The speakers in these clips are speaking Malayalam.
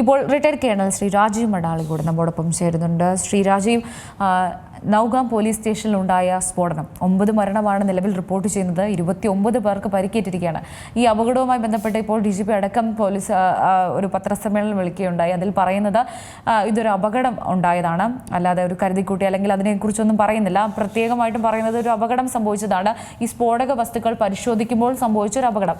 ഇപ്പോൾ റിട്ടയർഡ് കേണൽ ശ്രീ രാജീവ് മഡാളി കൂടെ നമ്മോടൊപ്പം ചേരുന്നുണ്ട്. ശ്രീ രാജീവ് നൗഗാം പോലീസ് സ്റ്റേഷനിലുണ്ടായ സ്ഫോടനം. ഒമ്പത് മരണമാണ് നിലവിൽ റിപ്പോർട്ട് ചെയ്യുന്നത്. ഇരുപത്തി ഒമ്പത് പേർക്ക് പരിക്കേറ്റിരിക്കുകയാണ്. ഈ അപകടവുമായി ബന്ധപ്പെട്ട് ഇപ്പോൾ ഡി ജി പി അടക്കം പോലീസ് ഒരു പത്രസമ്മേളനം വിളിക്കുകയുണ്ടായി. അതിൽ പറയുന്നത് ഇതൊരു അപകടം ഉണ്ടായതാണ്. അല്ലാതെ ഒരു കരുതിക്കൂട്ടി അല്ലെങ്കിൽ അതിനെക്കുറിച്ചൊന്നും പറയുന്നില്ല. പ്രത്യേകമായിട്ടും പറയുന്നത് ഒരു അപകടം സംഭവിച്ചതാണ്. ഈ സ്ഫോടക വസ്തുക്കൾ പരിശോധിക്കുമ്പോൾ സംഭവിച്ച ഒരു അപകടം.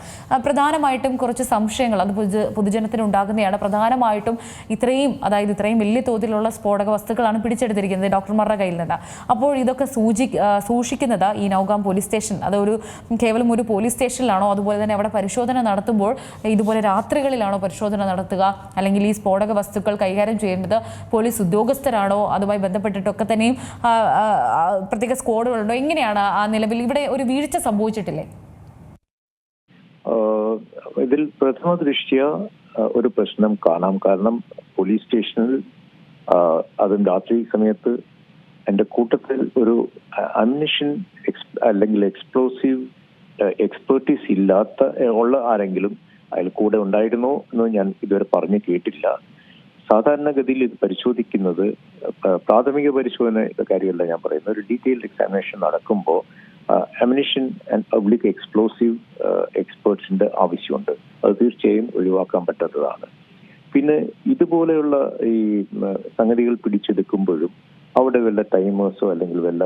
പ്രധാനമായിട്ടും കുറച്ച് സംശയങ്ങൾ അത് പൊതു പൊതുജനത്തിന് ഉണ്ടാകുന്നതാണ് പ്രധാനമായിട്ടും ഇത്രയും അതായത് ഇത്രയും വലിയ തോതിലുള്ള സ്ഫോടക വസ്തുക്കളാണ് പിടിച്ചെടുത്തിരിക്കുന്നത്. ഡോക്ടർമാരുടെ കയ്യിൽ നിന്ന്. അപ്പോൾ ഇതൊക്കെ സൂചി സൂക്ഷിക്കുന്നത് ഈ നൗഗാം പോലീസ് സ്റ്റേഷൻ അതൊരു കേവലം ഒരു പോലീസ് സ്റ്റേഷനിലാണോ അതുപോലെ തന്നെ അവിടെ പരിശോധന നടത്തുമ്പോൾ ഇതുപോലെ രാത്രികളിലാണോ പരിശോധന നടത്തുക അല്ലെങ്കിൽ ഈ സ്ഫോടക വസ്തുക്കൾ കൈകാര്യം ചെയ്യേണ്ടത് പോലീസ് ഉദ്യോഗസ്ഥരാണോ അതുമായി ബന്ധപ്പെട്ടിട്ടൊക്കെ തന്നെയും പ്രത്യേക സ്ക്വാഡുകളുണ്ടോ എങ്ങനെയാണ് ആ നിലവിൽ ഇവിടെ ഒരു വീഴ്ച സംഭവിച്ചിട്ടില്ലേ? ഇതിൽ പ്രഥമ ദൃഷ്ടിയ ഒരു പ്രശ്നം കാണാം. കാരണം പോലീസ് സ്റ്റേഷനിൽ അതും രാത്രി സമയത്ത് എന്റെ കൂട്ടത്തിൽ ഒരു അമ്നിഷൻ അല്ലെങ്കിൽ എക്സ്പ്ലോസീവ് എക്സ്പേർട്ടീസ് ഇല്ലാത്ത ഉള്ള ആരെങ്കിലും അതിൽ കൂടെ ഉണ്ടായിരുന്നോ എന്ന് ഞാൻ ഇതുവരെ പറഞ്ഞു കേട്ടില്ല സാധാരണഗതിയിൽ ഇത് പരിശോധിക്കുന്നത് പ്രാഥമിക പരിശോധന കാര്യമല്ല ഞാൻ പറയുന്നത്. ഒരു ഡീറ്റെയിൽഡ് എക്സാമിനേഷൻ നടക്കുമ്പോൾ അമിനിഷൻ ആൻഡ് പബ്ലിക് എക്സ്പ്ലോസീവ് എക്സ്പേർട്സിന്റെ ആവശ്യമുണ്ട്. അത് തീർച്ചയായും ഒഴിവാക്കാൻ പറ്റാത്തതാണ്. പിന്നെ ഇതുപോലെയുള്ള ഈ സംഗതികൾ പിടിച്ചെടുക്കുമ്പോഴും അവിടെ വല്ല ടൈമേഴ്സോ അല്ലെങ്കിൽ വല്ല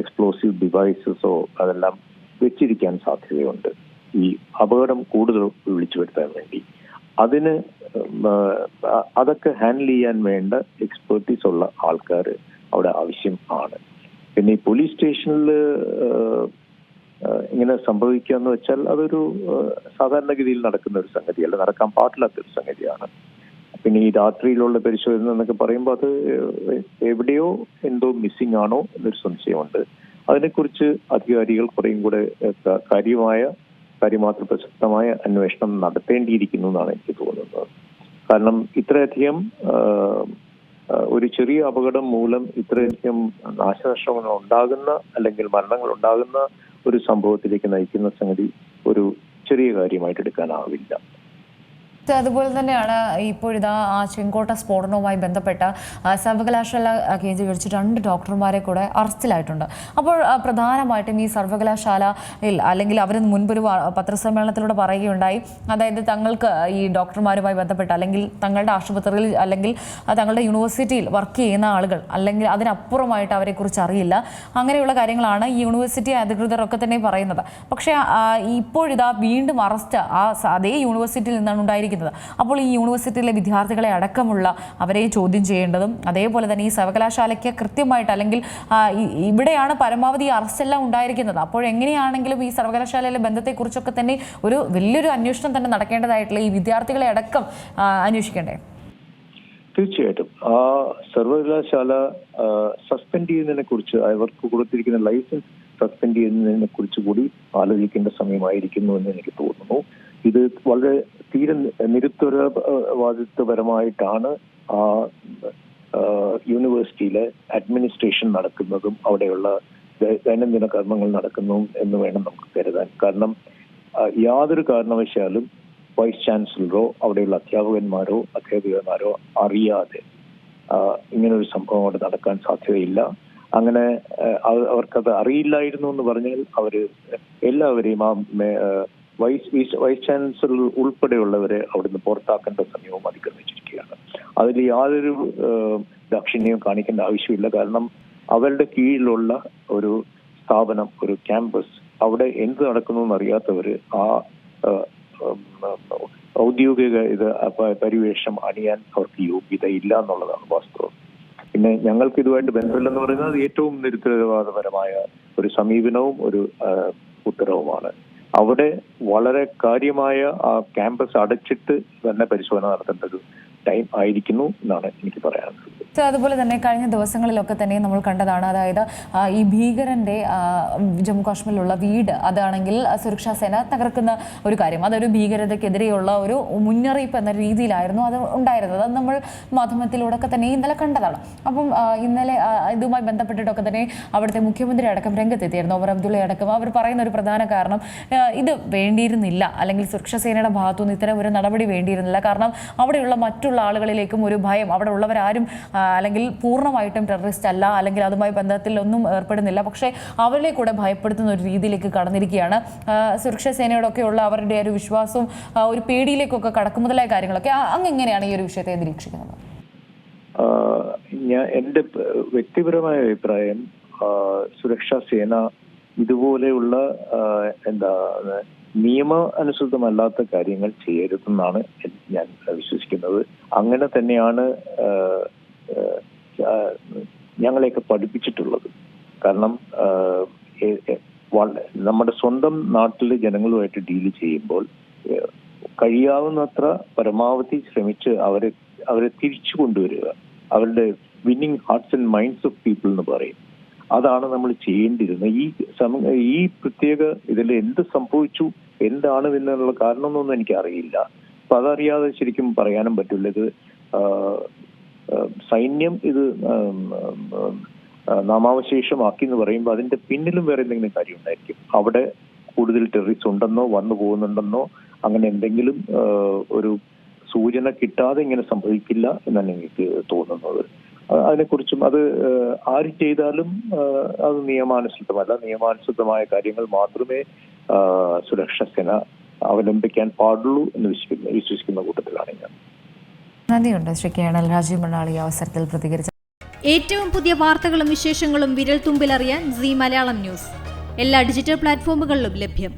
എക്സ്പ്ലോസീവ് ഡിവൈസസോ അതെല്ലാം വെച്ചിരിക്കാൻ സാധ്യതയുണ്ട്. ഈ അപകടം കൂടുതൽ വിളിച്ചു വരുത്താൻ വേണ്ടി. അതിന് അതൊക്കെ ഹാൻഡിൽ ചെയ്യാൻ വേണ്ട എക്സ്പേർട്ടീസ് ഉള്ള ആൾക്കാർ അവിടെ ആവശ്യം ആണ്. പിന്നെ ഈ പോലീസ് സ്റ്റേഷനിൽ ഇങ്ങനെ സംഭവിക്കുക എന്ന് വെച്ചാൽ അതൊരു സാധാരണഗതിയിൽ നടക്കുന്ന ഒരു സംഗതിയല്ല. നടക്കാൻ പാടില്ലാത്ത ഒരു സംഗതിയാണ്. പിന്നെ ഈ രാത്രിയിലുള്ള പരിശോധന എന്നൊക്കെ പറയുമ്പോൾ അത് എവിടെയോ എന്തോ മിസ്സിംഗ് ആണോ എന്നൊരു സംശയമുണ്ട്. അതിനെക്കുറിച്ച് അധികാരികൾ കുറേയും കൂടെ കാര്യമായ കാര്യമാത്ര പ്രസക്തമായ അന്വേഷണം നടത്തേണ്ടിയിരിക്കുന്നു എന്നാണ് എനിക്ക് തോന്നുന്നത്. കാരണം ഇത്രയധികം ഒരു ചെറിയ അപകടം മൂലം ഇത്രയധികം നാശനഷ്ടങ്ങൾ ഉണ്ടാകുന്ന അല്ലെങ്കിൽ മരണങ്ങൾ ഉണ്ടാകുന്ന ഒരു സംഭവത്തിലേക്ക് നയിക്കുന്ന സംഗതി ഒരു ചെറിയ കാര്യമായിട്ട് എടുക്കാനാവില്ല. അതുപോലെ തന്നെയാണ് ഇപ്പോഴിതാ ആ ചെങ്കോട്ട സ്ഫോടനവുമായി ബന്ധപ്പെട്ട സർവകലാശാല കേന്ദ്രീകരിച്ച് രണ്ട് ഡോക്ടർമാരെ കൂടെ അറസ്റ്റിലായിട്ടുണ്ട്. അപ്പോൾ പ്രധാനമായിട്ടും ഈ സർവകലാശാലയിൽ അല്ലെങ്കിൽ അവർ മുൻപൊരു പത്രസമ്മേളനത്തിലൂടെ പറയുകയുണ്ടായി. അതായത് തങ്ങൾക്ക് ഈ ഡോക്ടർമാരുമായി ബന്ധപ്പെട്ട് അല്ലെങ്കിൽ തങ്ങളുടെ ആശുപത്രിയിൽ അല്ലെങ്കിൽ തങ്ങളുടെ യൂണിവേഴ്സിറ്റിയിൽ വർക്ക് ചെയ്യുന്ന ആളുകൾ അല്ലെങ്കിൽ അതിനപ്പുറമായിട്ട് അവരെക്കുറിച്ച് അറിയില്ല. അങ്ങനെയുള്ള കാര്യങ്ങളാണ് ഈ യൂണിവേഴ്സിറ്റി അധികൃതരൊക്കെ തന്നെ പറയുന്നത്. പക്ഷേ ഇപ്പോഴിതാ വീണ്ടും അറസ്റ്റ് ആ അതേ യൂണിവേഴ്സിറ്റിയിൽ നിന്നാണ് ഉണ്ടായിരിക്കുന്നത്. അപ്പോൾ ഈ യൂണിവേഴ്സിറ്റിയിലെ വിദ്യാർത്ഥികളെ അടക്കമുള്ള അവരെ ചോദ്യം ചെയ്യേണ്ടതും അതേപോലെ തന്നെ ഈ സർവകലാശാലയ്ക്ക് കൃത്യമായിട്ട് അല്ലെങ്കിൽ ഇവിടെയാണ് പരമാവധി അറസ്റ്റ് എല്ലാം ഉണ്ടായിരിക്കുന്നത്. അപ്പോൾ എങ്ങനെയാണെങ്കിലും ഈ സർവകലാശാലയിലെ ബന്ധത്തെക്കുറിച്ചൊക്കെ തന്നെ ഒരു വലിയൊരു അന്വേഷണം തന്നെ നടക്കേണ്ടതായിട്ടുള്ള ഈ വിദ്യാർത്ഥികളെ അടക്കം അന്വേഷിക്കണ്ടേ? തീർച്ചയായിട്ടും. ആ സർവകലാശാല സസ്പെൻഡ് ചെയ്യുന്നതിനെ കുറിച്ച് അവർക്ക് കൊടുത്തിരിക്കുന്ന ലൈസൻസ് സസ്പെൻഡ് ചെയ്യുന്നതിനെ കുറിച്ച് കൂടി ആലോചിക്കേണ്ട സമയമായിരിക്കുന്നു എന്ന് എനിക്ക് തോന്നുന്നു. ഇത് വളരെ തീരെ നിരുത്തരവാദിത്വപരമായിട്ടാണ് ആ യൂണിവേഴ്സിറ്റിയിലെ അഡ്മിനിസ്ട്രേഷൻ നടക്കുന്നതും അവിടെയുള്ള ദൈനംദിന കർമ്മങ്ങൾ നടക്കുന്നതും എന്ന് വേണം നമുക്ക് കരുതാൻ. കാരണം യാതൊരു കാരണവശാലും വൈസ് ചാൻസലറോ അവിടെയുള്ള അധ്യാപകന്മാരോ അധ്യാപികമാരോ അറിയാതെ ഇങ്ങനൊരു സംഭവം അവിടെ നടക്കാൻ സാധ്യതയില്ല. അങ്ങനെ അവർക്കത് അറിയില്ലായിരുന്നു എന്ന് പറഞ്ഞാൽ അവർ എല്ലാവരെയും ആ, വൈസ് വൈസ് ചാൻസലർ ഉൾപ്പെടെയുള്ളവരെ അവിടുന്ന് പുറത്താക്കേണ്ട സമയവും അതിക്രമിച്ചിരിക്കുകയാണ്. അതിൽ യാതൊരു ദാക്ഷിണ്യവും കാണിക്കേണ്ട ആവശ്യമില്ല. കാരണം അവരുടെ കീഴിലുള്ള ഒരു സ്ഥാപനം ഒരു ക്യാമ്പസ് അവിടെ എന്ത് നടക്കുന്നു എന്നറിയാത്തവര് ആ ഔദ്യോഗിക ഇത് പരിവേഷം അണിയാൻ അവർക്ക് യോഗ്യത ഇല്ല എന്നുള്ളതാണ് വാസ്തവം. പിന്നെ ഞങ്ങൾക്ക് ഇതുമായിട്ട് ബന്ധമില്ലെന്ന് പറയുന്നത് ഏറ്റവും നിരുത്തരവാദപരമായ ഒരു സമീപനവും ഒരു ഉത്തരവുമാണ്. അവിടെ വളരെ കാര്യമായ ആ ക്യാമ്പസ് അടച്ചിട്ട് തന്നെ പരിശോധന നടത്തേണ്ട ഒരു ടൈം ആയിരിക്കുന്നു എന്നാണ് എനിക്ക് പറയാനുള്ളത്. അതുപോലെ തന്നെ കഴിഞ്ഞ ദിവസങ്ങളിലൊക്കെ തന്നെ നമ്മൾ കണ്ടതാണ്. അതായത് ഈ ഭീകരന്റെ ജമ്മു കാശ്മീരിലുള്ള വീട് അതാണെങ്കിൽ സുരക്ഷാ സേന തകർക്കുന്ന ഒരു കാര്യം. അതൊരു ഭീകരതയ്ക്കെതിരെയുള്ള ഒരു മുന്നറിയിപ്പ് എന്ന രീതിയിലായിരുന്നു അത് ഉണ്ടായിരുന്നത്. അത് നമ്മൾ മാധ്യമത്തിലൂടെ ഒക്കെ തന്നെ ഇന്നലെ കണ്ടതാണ്. അപ്പം ഇന്നലെ ഇതുമായി ബന്ധപ്പെട്ടിട്ടൊക്കെ തന്നെ അവിടുത്തെ മുഖ്യമന്ത്രി അടക്കം രംഗത്തെത്തിയിരുന്നു. ഒമർ അബ്ദുള്ള അടക്കം. അവർ പറയുന്ന ഒരു പ്രധാന കാരണം ഇത് വേണ്ടിയിരുന്നില്ല. അല്ലെങ്കിൽ സുരക്ഷാ സേനയുടെ ഭാഗത്തുനിന്ന് ഇത്തരം ഒരു നടപടി വേണ്ടിയിരുന്നില്ല. കാരണം അവിടെയുള്ള മറ്റുള്ള ആളുകളിലേക്കും ഒരു ഭയം അവിടെ ഉള്ളവരാരും അല്ലെങ്കിൽ പൂർണമായിട്ടും ടെററിസ്റ്റ് അല്ല അല്ലെങ്കിൽ അതുമായി ബന്ധത്തിൽ ഒന്നും ഏർപ്പെടുന്നില്ല. പക്ഷേ അവരെ കൂടെ ഭയപ്പെടുത്തുന്ന ഒരു രീതിയിലേക്ക് കടന്നിരിക്കുകയാണ്. സുരക്ഷാ സേനയോടൊക്കെയുള്ള അവരുടെ ഒരു വിശ്വാസവും ഒരു പേടിയിലേക്കൊക്കെ കടക്കും മുതലായ കാര്യങ്ങളൊക്കെ അങ്ങ് എങ്ങനെയാണ് ഈ ഒരു വിഷയത്തെ നിരീക്ഷിക്കുന്നത്? ഞാൻ എന്റെ വ്യക്തിപരമായ അഭിപ്രായം സുരക്ഷാ സേന ഇതുപോലെയുള്ള എന്താ നിയമ അനുസൃതമല്ലാത്ത കാര്യങ്ങൾ ചെയ്യരുതെന്നാണ് ഞാൻ വിശ്വസിക്കുന്നത്. അങ്ങനെ തന്നെയാണ് ഞങ്ങളെയൊക്കെ പഠിപ്പിച്ചിട്ടുള്ളത്. കാരണം നമ്മുടെ സ്വന്തം നാട്ടിലെ ജനങ്ങളുമായിട്ട് ഡീൽ ചെയ്യുമ്പോൾ കഴിയാവുന്നത്ര പരമാവധി ശ്രമിച്ച് അവരെ അവരെ തിരിച്ചു കൊണ്ടുവരിക. അവരുടെ winning hearts and minds of people എന്ന് പറയും. അതാണ് നമ്മൾ ചെയ്യേണ്ടിയിരുന്നത്. ഈ ഈ പ്രത്യേക ഇതിൽ എന്ത് സംഭവിച്ചു എന്താണ് ഇതിനുള്ള കാരണമൊന്നും എനിക്ക് അറിയില്ല അപ്പൊ അതറിയാതെ ശരിക്കും പറയാനും പറ്റില്ല. ഇത് സൈന്യം ഇത് നാമാവശേഷമാക്കി എന്ന് പറയുമ്പോൾ അതിന്റെ പിന്നിലും വേറെ എന്തെങ്കിലും കാര്യം ഉണ്ടായിരിക്കും അവിടെ കൂടുതൽ ടെററിസ്റ്റ് ഉണ്ടെന്നോ വന്നു പോകുന്നുണ്ടെന്നോ അങ്ങനെ എന്തെങ്കിലും ഒരു സൂചന കിട്ടാതെ ഇങ്ങനെ സംഭവിക്കില്ല എന്നാണ് എനിക്ക് തോന്നുന്നത്. അതിനെക്കുറിച്ചും അത് ആര് ചെയ്താലും അത് നിയമാനുസൃതമല്ല. നിയമാനുസൃതമായ കാര്യങ്ങൾ മാത്രമേ സുരക്ഷാ സേന അവലംബിക്കാൻ പാടുള്ളൂ എന്ന് വിശ്വസിക്കുന്ന വിശ്വസിക്കുന്ന കൂട്ടത്തിലാണ് ഞാൻ. നന്ദിയുണ്ട്. ശ്രീ കേണൽ രാജീവ് മണ്ണാളി അവസരത്തിൽ പ്രതികരിച്ച ഏറ്റവും പുതിയ വാർത്തകളും വിശേഷങ്ങളും വിരൽ തുമ്പിലറിയാൻ സി മലയാളം ന്യൂസ്. എല്ലാ ഡിജിറ്റൽ പ്ലാറ്റ്ഫോമുകളിലും ലഭ്യം.